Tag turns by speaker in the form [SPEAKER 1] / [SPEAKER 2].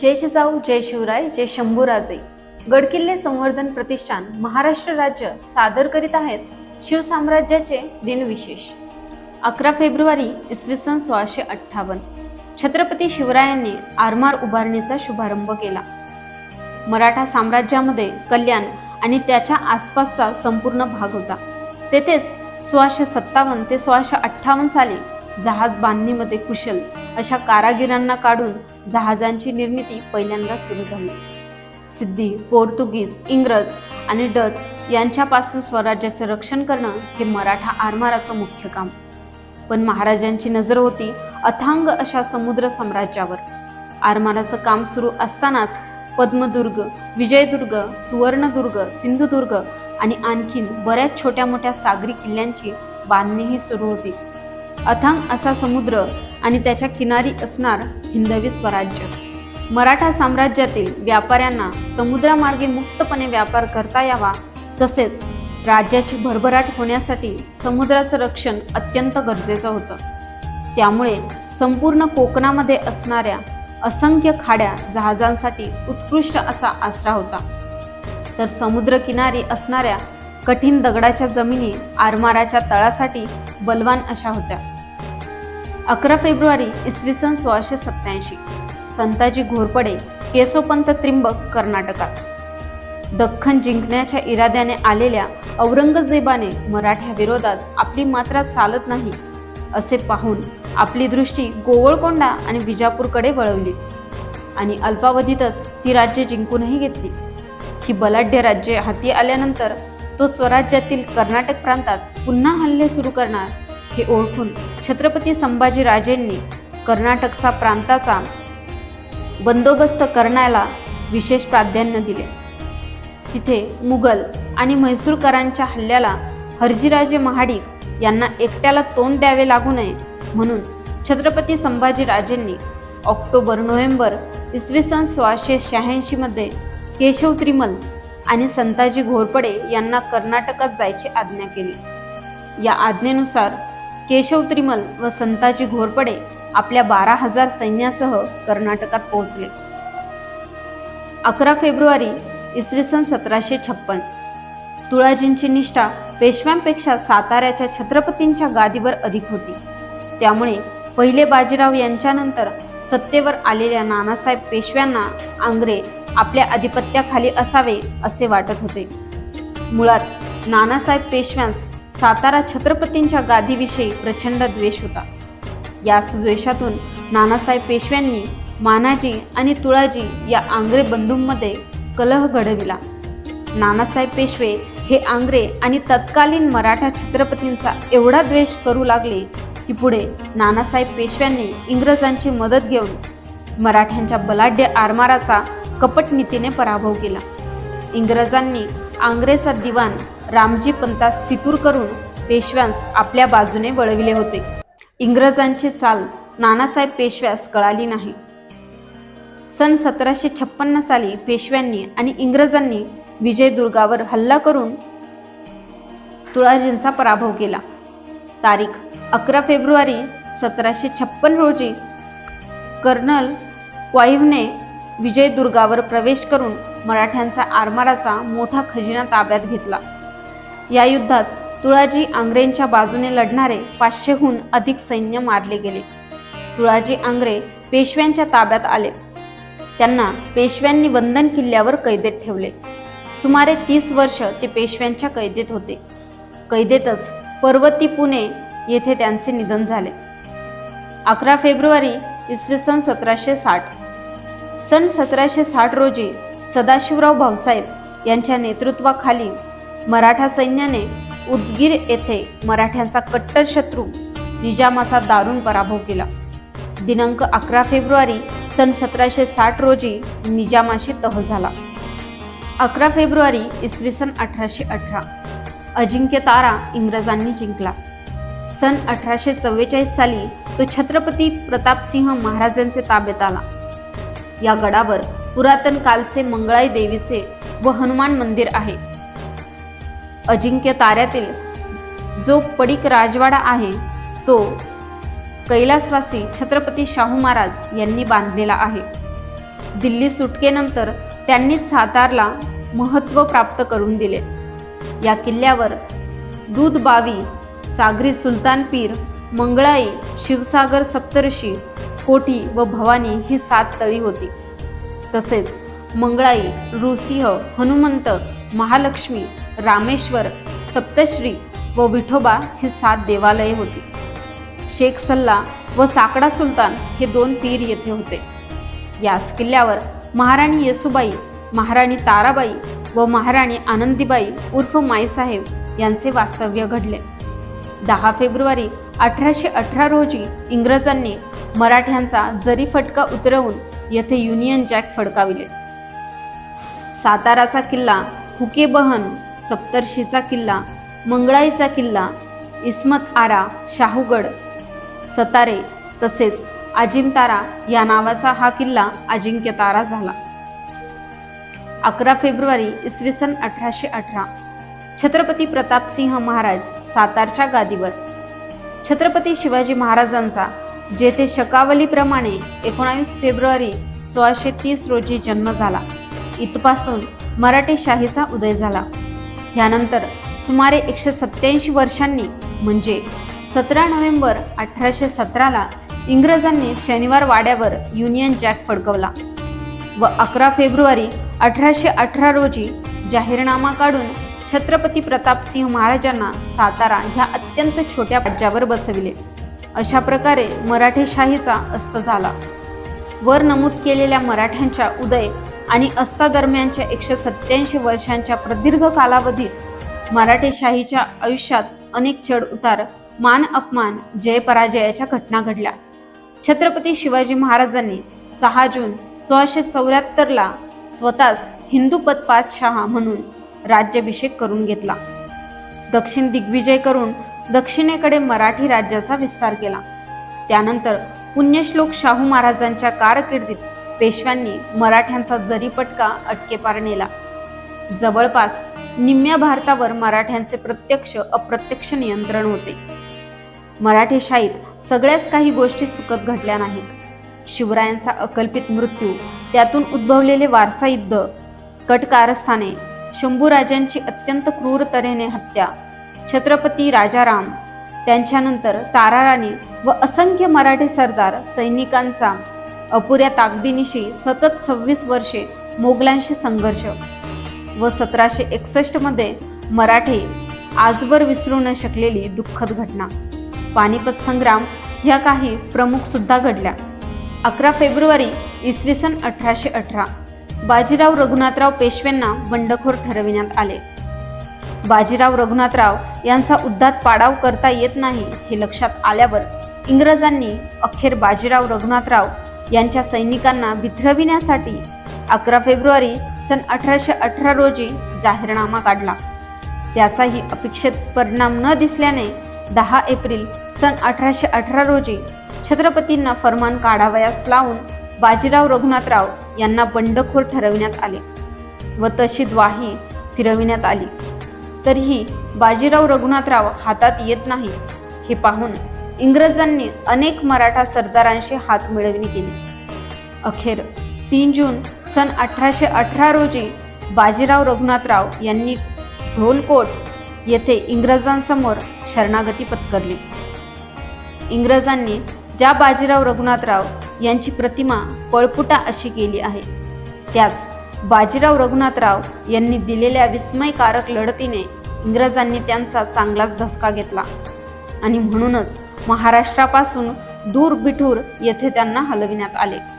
[SPEAKER 1] जय जिजाऊ जय शिवराय जय शंभूराजे. गडकिल्ले संवर्धन प्रतिष्ठान महाराष्ट्र राज्य सादर करीत आहेत शिवसाम्राज्याचे दिनविशेष. अकरा फेब्रुवारी इसवी सन सोळाशे अठ्ठावन्न. छत्रपती शिवरायांनी आरमार उभारणीचा शुभारंभ केला. मराठा साम्राज्यामध्ये कल्याण आणि त्याच्या आसपासचा संपूर्ण भाग होता. तेथेच सोळाशे सत्तावन्न ते सोळाशे अठ्ठावन्न साली जहाज बांधणीमध्ये कुशल अशा कारागिरांना काढून जहाजांची निर्मिती पहिल्यांदा सुरू झाली. सिद्धी पोर्तुगीज इंग्रज आणि डच यांच्यापासून स्वराज्याचं रक्षण करणं हे मराठा आरमाराचं मुख्य काम. पण महाराजांची नजर होती अथांग अशा समुद्र साम्राज्यावर. आरमाराचं काम सुरू असतानाच पद्मदुर्ग विजयदुर्ग सुवर्णदुर्ग सिंधुदुर्ग आणि आणखीन बऱ्याच छोट्या मोठ्या सागरी किल्ल्यांची बांधणीही सुरू होती. अथांग असा समुद्र आणि त्याच्या किनारी असणार हिंदवी स्वराज्य. मराठा साम्राज्यातील व्यापाऱ्यांना समुद्रामार्गे मुक्तपणे व्यापार करता यावा तसेच राज्याची भरभराट होण्यासाठी समुद्राचं रक्षण अत्यंत गरजेचं होतं. त्यामुळे संपूर्ण कोकणामध्ये असणाऱ्या असंख्य खाड्या जहाजांसाठी उत्कृष्ट असा आसरा होता. तर समुद्रकिनारी असणाऱ्या कठीण दगडाच्या जमिनी आरमाराच्या तळासाठी बलवान अशा होत्या. अकरा फेब्रुवारी इसवी सन सोळाशे सत्याऐंशी संताजी घोरपडे केसोपंत त्रिंबक कर्नाटकात. दख्खन जिंकण्याच्या इराद्याने आलेल्या औरंगजेबाने मराठ्या विरोधात आपली मात्रा चालत नाही असे पाहून आपली दृष्टी गोवळकोंडा आणि विजापूरकडे वळवली आणि अल्पावधीतच ती राज्ये जिंकूनही घेतली. ही बलाढ्य राज्ये हाती आल्यानंतर तो स्वराज्यातील कर्नाटक प्रांतात पुन्हा हल्ले सुरू करणार हे ओळखून छत्रपती संभाजीराजेंनी कर्नाटकचा प्रांताचा बंदोबस्त करण्याला विशेष प्राधान्य दिले. तिथे मुघल आणि म्हैसूरकरांच्या हल्ल्याला हरजीराजे महाडिक यांना एकट्याला तोंड द्यावे लागू नये म्हणून छत्रपती संभाजीराजेंनी ऑक्टोबर नोव्हेंबर इसवी सन सोळाशे शहाऐंशीमध्ये केशव त्रिमल आणि संताजी घोरपडे यांना कर्नाटकात जायची आज्ञा केली. या आज्ञेनुसार केशव त्रिमल व संताजी घोरपडे आपल्या बारा हजार सैन्यासह कर्नाटकात पोहोचले. अकरा फेब्रुवारी इसवी सन सतराशे छप्पन. तुळाजींची निष्ठा पेशव्यांपेक्षा साताऱ्याच्या छत्रपतींच्या गादीवर अधिक होती. त्यामुळे पहिले बाजीराव यांच्यानंतर सत्तेवर आलेल्या नानासाहेब पेशव्यांना आंग्रे आपल्या आधिपत्याखाली असावे असे वाटत होते. मुळात नानासाहेब पेशव्यांस सातारा छत्रपतींच्या गादीविषयी प्रचंड द्वेष होता. याच द्वेषातून नानासाहेब पेशव्यांनी मानाजी आणि तुळाजी या आंग्रे बंधूंमध्ये कलह घडविला. नानासाहेब पेशवे हे आंग्रे आणि तत्कालीन मराठा छत्रपतींचा एवढा द्वेष करू लागले की पुढे नानासाहेब पेशव्यांनी इंग्रजांची मदत घेऊन मराठ्यांच्या बलाढ्य आरमाराचा कपट नीतीने पराभव केला. इंग्रजांनी आंग्रेचा दिवाण रामजी पंतास फितूर करून पेशव्यांस आपल्या बाजूने वळविले होते. इंग्रजांची चाल नानासाहेब पेशव्यास कळाली नाही. सन सतराशे छप्पन्न साली पेशव्यांनी आणि इंग्रजांनी विजयदुर्गावर हल्ला करून तुळाजींचा पराभव केला. तारीख अकरा फेब्रुवारी सतराशे छप्पन रोजी कर्नल क्वाईव्हने विजयदुर्गावर प्रवेश करून मराठ्यांचा आरमाराचा मोठा खजिना ताब्यात घेतला. या युद्धात तुळाजी आंग्रेंच्या बाजूने लढणारे पाचशेहून अधिक सैन्य मारले गेले. तुळाजी आंग्रे पेशव्यांच्या ताब्यात आले. त्यांना पेशव्यांनी वंदन किल्ल्यावर कैदेत ठेवले. सुमारे तीस वर्ष ते पेशव्यांच्या कैदेत होते. कैदेतच पर्वती पुणे येथे त्यांचे निधन झाले. अकरा फेब्रुवारी इसवी सन सतराशे साठ सन सतराशे साठ रोजी सदाशिवराव भाऊसाहेब यांच्या नेतृत्वाखाली मराठा सैन्याने उदगीर येथे मराठ्यांचा कट्टर शत्रू निजामाचा दारुण पराभव केला. दिनांक अकरा फेब्रुवारी सन सतराशे साठ रोजी निजामाशी तह झाला. अकरा फेब्रुवारी इसवी सन अठराशे अठरा. अजिंक्य तारा इंग्रजांनी जिंकला. सन अठराशे चव्वेचाळीस साली तो छत्रपती प्रतापसिंह महाराजांचे ताब्यात आला. या गडावर पुरातन कालचे मंगळाई देवीचे व हनुमान मंदिर आहे. अजिंक्य ताऱ्यातील जो पडिक राजवाडा आहे तो कैलासवासी छत्रपती शाहू महाराज यांनी बांधलेला आहे. दिल्ली सुटकेनंतर त्यांनीच सातारला महत्त्व प्राप्त करून दिले. या किल्ल्यावर दूध बावी सागरी सुलतान पीर मंगळाई शिवसागर सप्तऋषी कोठी व भवानी ही सात तळी होती. तसेच मंगळाई नृसिंह हनुमंत महालक्ष्मी रामेश्वर सप्तश्री व विठोबा ही सात देवालये होती. शेख सल्ला व साकडा सुलतान हे दोन पीर येथे होते. याच किल्ल्यावर महाराणी येसुबाई महाराणी ताराबाई व महाराणी आनंदीबाई उर्फ माईसाहेब यांचे वास्तव्य घडले. दहा फेब्रुवारी अठराशे अठरा रोजी इंग्रजांनी मराठ्यांचा जरी फटका उतरवून येथे युनियन जॅक फडकाविले. साताराचा किल्ला हुकेबहन सप्तर्षीचा किल्ला मंगळाईचा किल्ला इस्मत आरा शाहूगड सतारे तसेच अजिंतारा या नावाचा हा किल्ला अजिंक्यतारा झाला. अकरा फेब्रुवारी इसवी सन अठराशे अठरा. छत्रपती प्रतापसिंह महाराज सातारच्या गादीवर. छत्रपती शिवाजी महाराजांचा जेथे शकावलीप्रमाणे एकोणावीस फेब्रुवारी सोळाशे तीस रोजी जन्म झाला. इथपासून मराठी शाहीचा उदय झाला. यानंतर सुमारे एकशे सत्याऐंशी वर्षांनी म्हणजे सतरा नोव्हेंबर अठराशे सतराला इंग्रजांनी शनिवार वाड्यावर युनियन जॅक फडकवला व अकरा फेब्रुवारी अठराशे अठरा रोजी जाहीरनामा काढून छत्रपती प्रतापसिंह महाराजांना सातारा ह्या अत्यंत छोट्या राज्यावर बसविले. अशा प्रकारे मराठेशाहीचा अस्त झाला. वर नमूद केलेल्या मराठ्यांच्या उदय आणि अस्तादरम्यानच्या एकशे सत्याऐंशी वर्षांच्या प्रदीर्घ कालावधीत मराठेशाहीच्या आयुष्यात अनेक चढ उतार मान अपमान जय पराजयाच्या घटना घडल्या. छत्रपती शिवाजी महाराजांनी सहा जून सोळाशे चौऱ्याहत्तरला स्वतःच हिंदू पदपातशहा म्हणून राज्याभिषेक करून घेतला. दक्षिण दिग्विजय करून दक्षिणेकडे मराठी राज्याचा विस्तार केला. त्यानंतर पुण्यश्लोक शाहू महाराजांच्या कारकिर्दीत पेशव्यांनी मराठ्यांचा जरीपटका अटकेपार नेला. जवळपास निम्म्या भारतावर मराठ्यांचे प्रत्यक्ष अप्रत्यक्ष नियंत्रण होते. मराठी शाहीत सगळ्याच काही गोष्टी सुखद घडल्या नाहीत. शिवरायांचा अकल्पित मृत्यू त्यातून उद्भवलेले वारसा युद्ध कटकारस्थाने शंभूराजांची अत्यंत क्रूर तऱ्हेने हत्या छत्रपती राजाराम त्यांच्यानंतर ताराराणी व असंख्य मराठी सरदार सैनिकांचा अपुऱ्या ताकदीनिशी सतत सव्वीस वर्षे मोगलांशी संघर्ष व सतराशे एकसष्टमध्ये मराठे आजवर विसरू न शकलेली दुःखद घटना. पानिपत संग्राम ह्या काही प्रमुखसुद्धा घडल्या. अकरा फेब्रुवारी इसवी सन अठराशे अठरा. बाजीराव रघुनाथराव पेशव्यांना बंडखोर ठरविण्यात आले. बाजीराव रघुनाथराव यांचा उद्धात पाडाव करता येत नाही हे लक्षात आल्यावर इंग्रजांनी अखेर बाजीराव रघुनाथराव यांच्या सैनिकांना विथरविण्यासाठी अकरा फेब्रुवारी सन अठराशे अठरा रोजी जाहीरनामा काढला. त्याचाही अपेक्षित परिणाम न दिसल्याने दहा एप्रिल सन अठराशे अठरा रोजी छत्रपतींना फरमान काढावयास लावून बाजीराव रघुनाथराव यांना बंडखोर ठरविण्यात आले व तशी द्वाही फिरविण्यात आली. तरीही बाजीराव रघुनाथराव हातात येत नाही. हे पाहून इंग्रजांनी अनेक मराठा सरदारांशी हात मिळवणी केली. अखेर तीन जून सन अठराशे अठरा रोजी बाजीराव रघुनाथराव यांनी ढोलकोट येथे इंग्रजांसमोर शरणागती पत्करली. इंग्रजांनी ज्या बाजीराव रघुनाथराव यांची प्रतिमा पळपुटा अशी केली आहे त्याच बाजीराव रघुनाथराव यांनी दिलेल्या विस्मयकारक लढतीने इंग्रजांनी त्यांचा चांगलाच धसका घेतला. आणि म्हणूनच महाराष्ट्रापासून दूर बिठूर येथे त्यांना हलविण्यात आले.